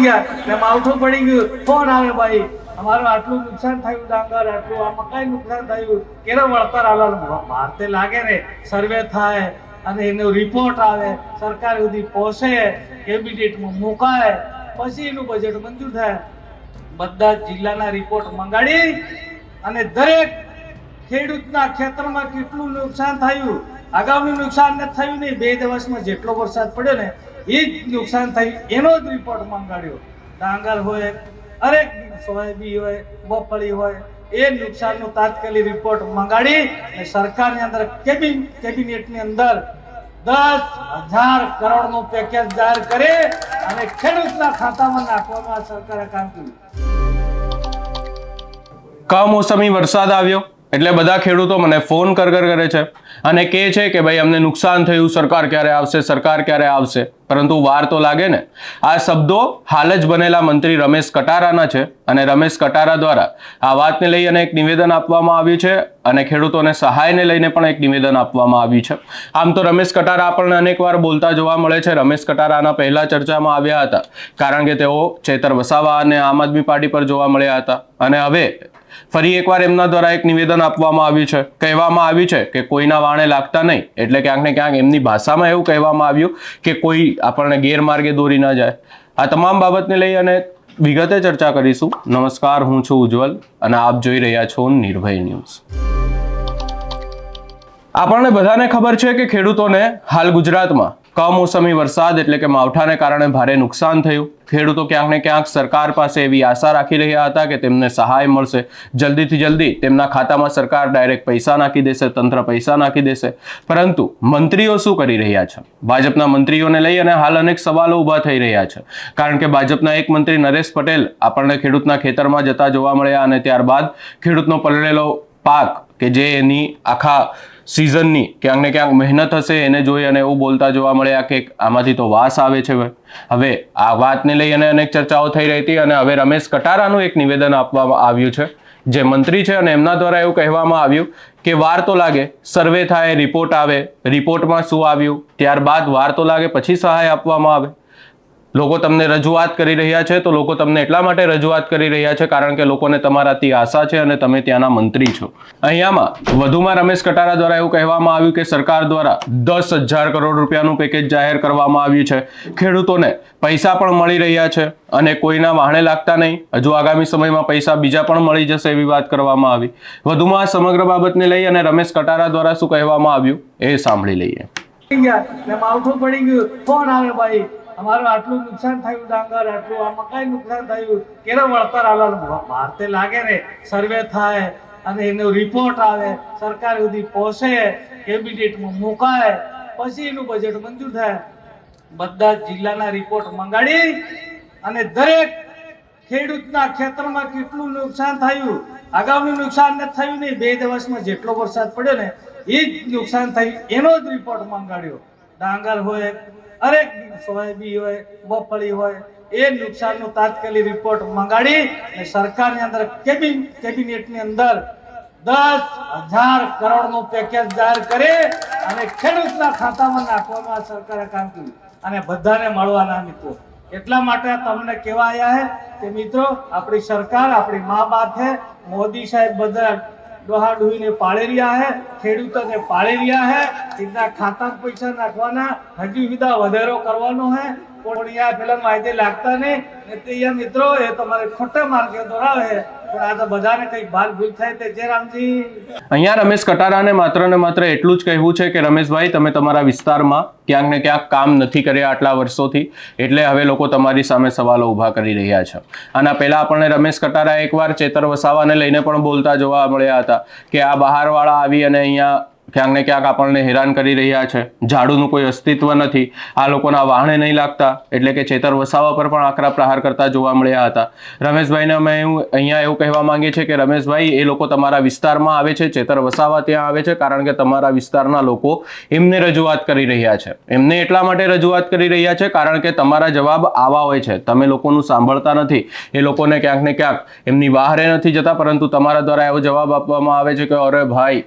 થઈ ગયા. ને માવઠું પડી ગયું. કોણ આવે ભાઈ? અમારું આટલું નુકસાન થયું, ડાંગર આટલું આ મકાઈ નુકસાન થયું? કેનો વળતર આવે ભારતે લાગે ને સર્વે થાય અને એનો રિપોર્ટ આવે. સરકાર સુધી પહોંચે કેબિનેટમાં મુકાય. પછી એનું બજેટ મંજૂર થાય. બધા જિલ્લાના રિપોર્ટ મંગાડી અને દરેક ખેડૂતના ખેતરમાં કેટલું નુકસાન થયું? અગાઉનું નુકસાન નથી થયું નહીં. બે દિવસમાં જેટલો વરસાદ પડ્યો ને એ જ નુકસાન થયું, એનો જ રિપોર્ટ મંગાડ્યો. ડાંગર હોય અરેક સોયાબી હોય મગફળી હોય, એ નુકસાનનો તાત્કાલિક રિપોર્ટ મંગાડી અને સરકારની અંદર, કેબિન, કેબિનેટની અંદર દસ હજાર કરોડનું પેકેજ જાહેર કરે અને ખેડૂતના ખાતામાં નાખવામાં સરકારે કામ કર્યું. કમોસમી વરસાદ આવ્યો, એટલે બધા ખેડૂતો મને ફોન કર, કરે છે અને કહે છે કે ભાઈ, અમને નુકસાન થયું, સરકાર ક્યારે આવશે, સરકાર ક્યારે આવશે? પરંતુ વાર તો લાગે ને. આ શબ્દો હાલ જ બનેલા મંત્રી રમેશ કટારાના છે અને રમેશ કટારા દ્વારા આ વાતને લઈ અને એક નિવેદન આપવામાં આવ્યું છે અને ખેડૂતોને સહાયને લઈને પણ એક નિવેદન આપવામાં આવ્યું છે. આમ તો રમેશ કટારા આપણને અનેકવાર બોલતા જોવા મળે છે. રમેશ કટારાના પહેલા ચર્ચામાં આવ્યા હતા, કારણ કે તેઓ ચેતર વસાવા અને આમ આદમી પાર્ટી પર જોવા મળ્યા હતા. અને હવે ફરી એકવાર એમના દ્વારા એક નિવેદન આપવામાં આવ્યું છે. કહેવામાં આવ્યું છે કે કોઈના વાણે લાગતા નહીં. એટલે ક્યાંક ને ક્યાંક એમની ભાષામાં એવું કહેવામાં આવ્યું કે કોઈ આપણને ગેરમાર્ગે દોરી ના જાય. આ તમામ બાબતને લઈ અને વિગતે ચર્ચા કરીશું. નમસ્કાર, હું છું ઉજ્જવલ અને આપ જોઈ રહ્યા છો નિર્ભય ન્યૂઝ. આપણને બધાને ખબર છે કે ખેડૂતોને હાલ ગુજરાતમાં કમોસમી વરસાદ એટલે કે માવઠાને કારણે ભારે નુકસાન થયું. ખેડૂતો ક્યાંક ને ક્યાંક સરકાર પાસે એવી આશા રાખી રહ્યા હતા કે તેમને સહાય મળશે. જલ્દીથી જલ્દી તેમના ખાતામાં સરકાર ડાયરેક્ટ પૈસા નાખી દેશે, તંત્ર પૈસા નાખી દેશે. પરંતુ મંત્રીઓ શું કરી રહ્યા છે? ભાજપના મંત્રીઓને લઈ અને હાલ અનેક સવાલો ઊભા થઈ રહ્યા છે. કારણ કે ભાજપના એક મંત્રી નરેશ પટેલ આપણને ખેડૂતના ખેતરમાં જતા જોવા મળ્યા અને ત્યારબાદ ખેડૂતનો પલળેલો પાક કે જે એની આખા સિઝનની ક્યાંક ને ક્યાંક મહેનત હશે એને જોઈ અને એવું બોલતા જોવા મળ્યા કે આમાંથી તો વાસ આવે છે હવે આ વાતને લઈ અને અનેક ચર્ચાઓ થઈ રહી હતી અને હવે રમેશ કટારાનું એક નિવેદન આપવામાં આવ્યું છે. જે મંત્રી છે અને એમના દ્વારા એવું કહેવામાં આવ્યું કે વાર તો લાગે, સર્વે થાય રિપોર્ટ આવે રિપોર્ટમાં શું આવ્યું, ત્યારબાદ વાર તો લાગે, પછી સહાય આપવામાં આવે. લોકો તમને રજૂઆત કરી રહ્યા છે, તો લોકો તમને એટલા માટે રજૂઆત કરી રહ્યા છે, કારણ કે લોકોને તમારાથી આશા છે અને તમે ત્યાંના મંત્રી છો. અહીંયામાં વધુમાં રમેશ કટારા દ્વારા એવું કહેવામાં આવ્યું કે સરકાર દ્વારા દસ હજાર કરોડ રૂપિયાનું પેકેજ જાહેર કરવામાં આવ્યું છે. ખેડૂતોને પૈસા પણ મળી રહ્યા છે અને કોઈના વાહણે લાગતા નહીં. હજુ આગામી સમયમાં પૈસા બીજા પણ મળી જશે એવી વાત કરવામાં આવી. વધુમાં આ સમગ્ર બાબતને લઈ અને રમેશ કટારા દ્વારા શું કહેવામાં આવ્યું એ સાંભળી લઈએ. માવઠું પડી ગયું. કોણ આવે ભાઈ? અમારું આટલું નુકસાન થયું, ડાંગર આટલું આ મકાઈ નુકસાન થયું? કેનો વળતર આવે ભારતે લાગે ને સર્વે થાય અને એનો રિપોર્ટ આવે, સરકાર સુધી પહોંચે કેબિનેટમાં મુકાય, પછી એનું બજેટ મંજૂર થાય. બધા જિલ્લાના રિપોર્ટ મંગાડી અને દરેક ખેડૂતના ખેતરમાં કેટલું નુકસાન થયું? અગાઉનું નુકસાન નથી થયું નહીં બે દિવસમાં જેટલો વરસાદ પડ્યો ને, એ જ નુકસાન થયું. એનો જ રિપોર્ટ મંગાડ્યો. ડાંગર હોય હરેક સોયાબી હોય મગફળી હોય, એ નુકસાનનો તાત્કાલિક રિપોર્ટ મંગાડી અને સરકારની અંદર કેબિન, કેબિનેટની અંદર દસ હજાર કરોડનું પેકેજ જાહેર કરે અને ખેડૂતના ખાતામાં નાખવામાં સરકારે કામ કર્યું. અને બધાને મળવાના મિત્રો. એટલા માટે તમને કહેવા આવ્યા છે કે મિત્રો, આપણી સરકાર, આપણી મા બાપ છે મોદી સાહેબ બધા ડોહા ડોહીને પાળી રહ્યા હે, ખેડૂતોને પાળી રહ્યા હે સીધા ખાતા પૈસા નાખવાના, હજી સુધા વધારો કરવાનો હે. પણ અહીંયા પેલા માહિતી લાગતા નહીં? તે મિત્રો, એ તમારે ખોટા માર્ગે દોરાવે અહીંયા રમેશ કટારાને માત્ર ને માત્ર એટલું જ કહેવું છે કે રમેશભાઈ, તમે તમારા વિસ્તારમાં ક્યાંક ને ક્યાંક કામ નથી કર્યા આટલા વર્ષોથી, એટલે હવે લોકો તમારી સામે સવાલો ઊભા કરી રહ્યા છે. આના પહેલા આપણને રમેશ કટારા એકવાર ચેતર વસાવાને લઈને પણ બોલતા જોવા મળ્યા હતા કે આ બહારવાળા આવી અને અહીંયા ક્યાંક ને ક્યાંક આપણને હેરાન કરી રહ્યા છે. ઝાડુનું કોઈ અસ્તિત્વ નથી. આ લોકોના વાહણે નહીં લાગતા, એટલે કે ચેતર વસાવા પર પણ આકરા પ્રહાર કરતા જોવા મળ્યા હતા. રમેશભાઈને અમે એવું, અહીંયા એવું કહેવા માંગીએ છીએ કે રમેશભાઈ, એ લોકો તમારા વિસ્તારમાં આવે છે, ચેતર વસાવા ત્યાં આવે છે, કારણ કે તમારા વિસ્તારના લોકો એમને રજૂઆત કરી રહ્યા છે. એમને એટલા માટે રજૂઆત કરી રહ્યા છે, કારણ કે તમારા જવાબ આવા હોય છે. તમે લોકોનું સાંભળતા નથી. એ લોકોને ક્યાંક ને ક્યાંક એમની બહારે નથી જતા, પરંતુ તમારા દ્વારા એવો જવાબ આપવામાં આવે છે કે, અરે ભાઈ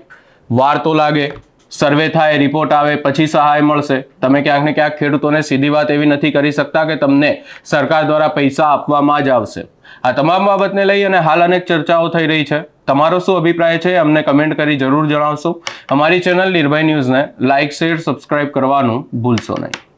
વાર તો લાગે, સર્વે થાય રિપોર્ટ આવે, પછી સહાય મળશે. તમે ક્યાંક ને ક્યાંક ખેડૂતોને સીધી વાત એવી નથી કરી શકતા કે તમને સરકાર દ્વારા પૈસા આપવામાં જ આવશે. આ તમામ બાબતને લઈ અને હાલ અનેક ચર્ચાઓ થઈ રહી છે. તમારો શું અભિપ્રાય છે અમને કમેન્ટ કરી જરૂર જણાવશો. અમારી ચેનલ નિર્ભય ન્યૂઝને લાઇક શેર સબસ્ક્રાઇબ કરવાનું ભૂલશો નહીં.